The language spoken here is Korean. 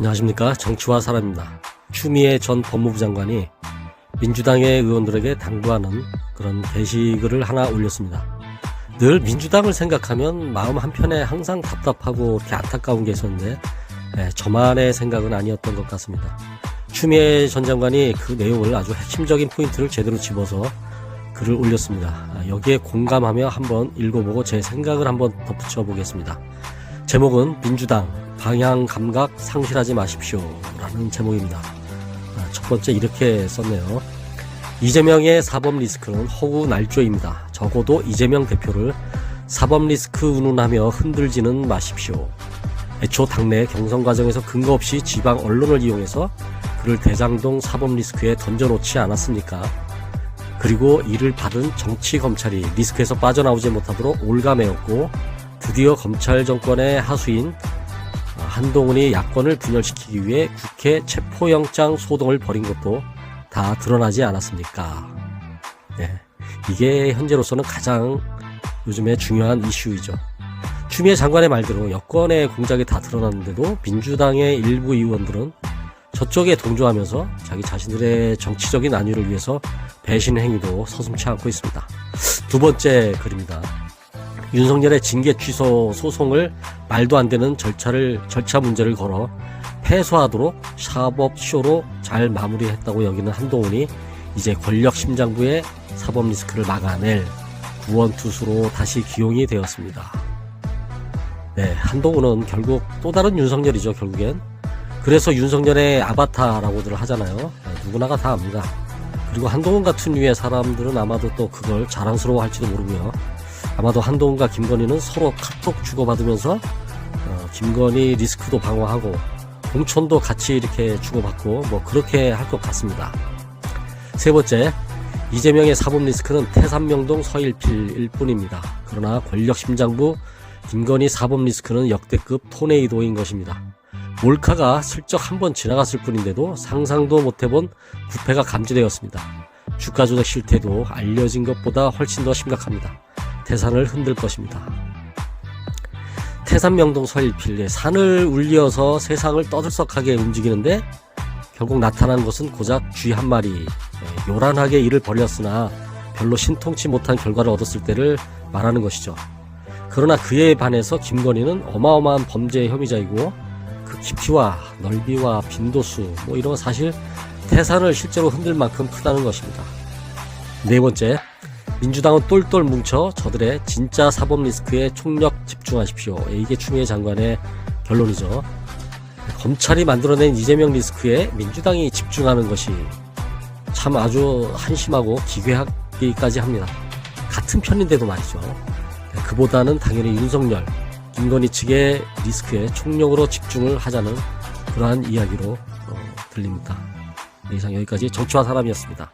안녕하십니까 정치와 사람입니다. 추미애 전 법무부 장관이 민주당의 의원들에게 당부하는 그런 게시글을 하나 올렸습니다. 늘 민주당을 생각하면 마음 한편에 항상 답답하고 안타까운 게 있었는데 예, 저만의 생각은 아니었던 것 같습니다. 추미애 전 장관이 그 내용을 아주 핵심적인 포인트를 제대로 집어서 글을 올렸습니다. 아, 여기에 공감하며 한번 읽어보고 제 생각을 한번 덧붙여 보겠습니다. 제목은 민주당 방향 감각 상실하지 마십시오 라는 제목입니다. 아, 첫 번째 이렇게 썼네요. 이재명의 사법 리스크는 허구 날조입니다. 적어도 이재명 대표를 사법 리스크 운운하며 흔들지는 마십시오. 애초 당내 경선 과정에서 근거 없이 지방 언론을 이용해서 그를 대장동 사법 리스크에 던져놓지 않았습니까? 그리고 이를 받은 정치 검찰이 리스크에서 빠져나오지 못하도록 올가매었고 드디어 검찰 정권의 하수인 한동훈이 야권을 분열시키기 위해 국회 체포영장 소동을 벌인 것도 다 드러나지 않았습니까? 네. 이게 현재로서는 가장 요즘에 중요한 이슈이죠. 추미애 장관의 말대로 여권의 공작이 다 드러났는데도 민주당의 일부 의원들은 저쪽에 동조하면서 자기 자신들의 정치적인 안위를 위해서 배신 행위도 서슴치 않고 있습니다. 두 번째 글입니다. 윤석열의 징계 취소 소송을 말도 안 되는 절차를 절차 문제를 걸어 패소하도록 사법 쇼로 잘 마무리했다고 여기는 한동훈이 이제 권력 심장부의 사법 리스크를 막아낼 구원투수로 다시 기용이 되었습니다. 네, 한동훈은 결국 또 다른 윤석열이죠, 결국엔. 그래서 윤석열의 아바타라고들 하잖아요. 네, 누구나가 다 압니다. 그리고 한동훈 같은 류의 사람들은 아마도 또 그걸 자랑스러워 할지도 모르고요. 아마도 한동훈과 김건희는 서로 카톡 주고받으면서 어, 김건희 리스크도 방어하고 공천도 같이 이렇게 주고받고 뭐 그렇게 할 것 같습니다. 세 번째, 이재명의 사법 리스크는 태산명동 서일필일 뿐입니다. 그러나 권력 심장부 김건희 사법 리스크는 역대급 토네이도인 것입니다. 몰카가 슬쩍 한번 지나갔을 뿐인데도 상상도 못해본 부패가 감지되었습니다. 주가 조작 실태도 알려진 것보다 훨씬 더 심각합니다. 태산을 흔들 것입니다. 태산명동 서일필 산을 울려서 세상을 떠들썩하게 움직이는데 결국 나타난 것은 고작 쥐 한 마리 예, 요란하게 일을 벌였으나 별로 신통치 못한 결과를 얻었을 때를 말하는 것이죠. 그러나 그에 반해서 김건희는 어마어마한 범죄 혐의자이고 그 깊이와 넓이와 빈도수 뭐 이런 건 사실 태산을 실제로 흔들 만큼 크다는 것입니다. 네 번째, 민주당은 똘똘 뭉쳐 저들의 진짜 사법 리스크에 총력 집중하십시오. 예, 이게 추미애 장관의 결론이죠. 검찰이 만들어낸 이재명 리스크에 민주당이 집중하는 것이 참 아주 한심하고 기괴하기까지 합니다. 같은 편인데도 말이죠. 그보다는 당연히 윤석열, 김건희 측의 리스크에 총력으로 집중을 하자는 그러한 이야기로 어, 들립니다. 네, 이상 여기까지 정치와 사람이었습니다.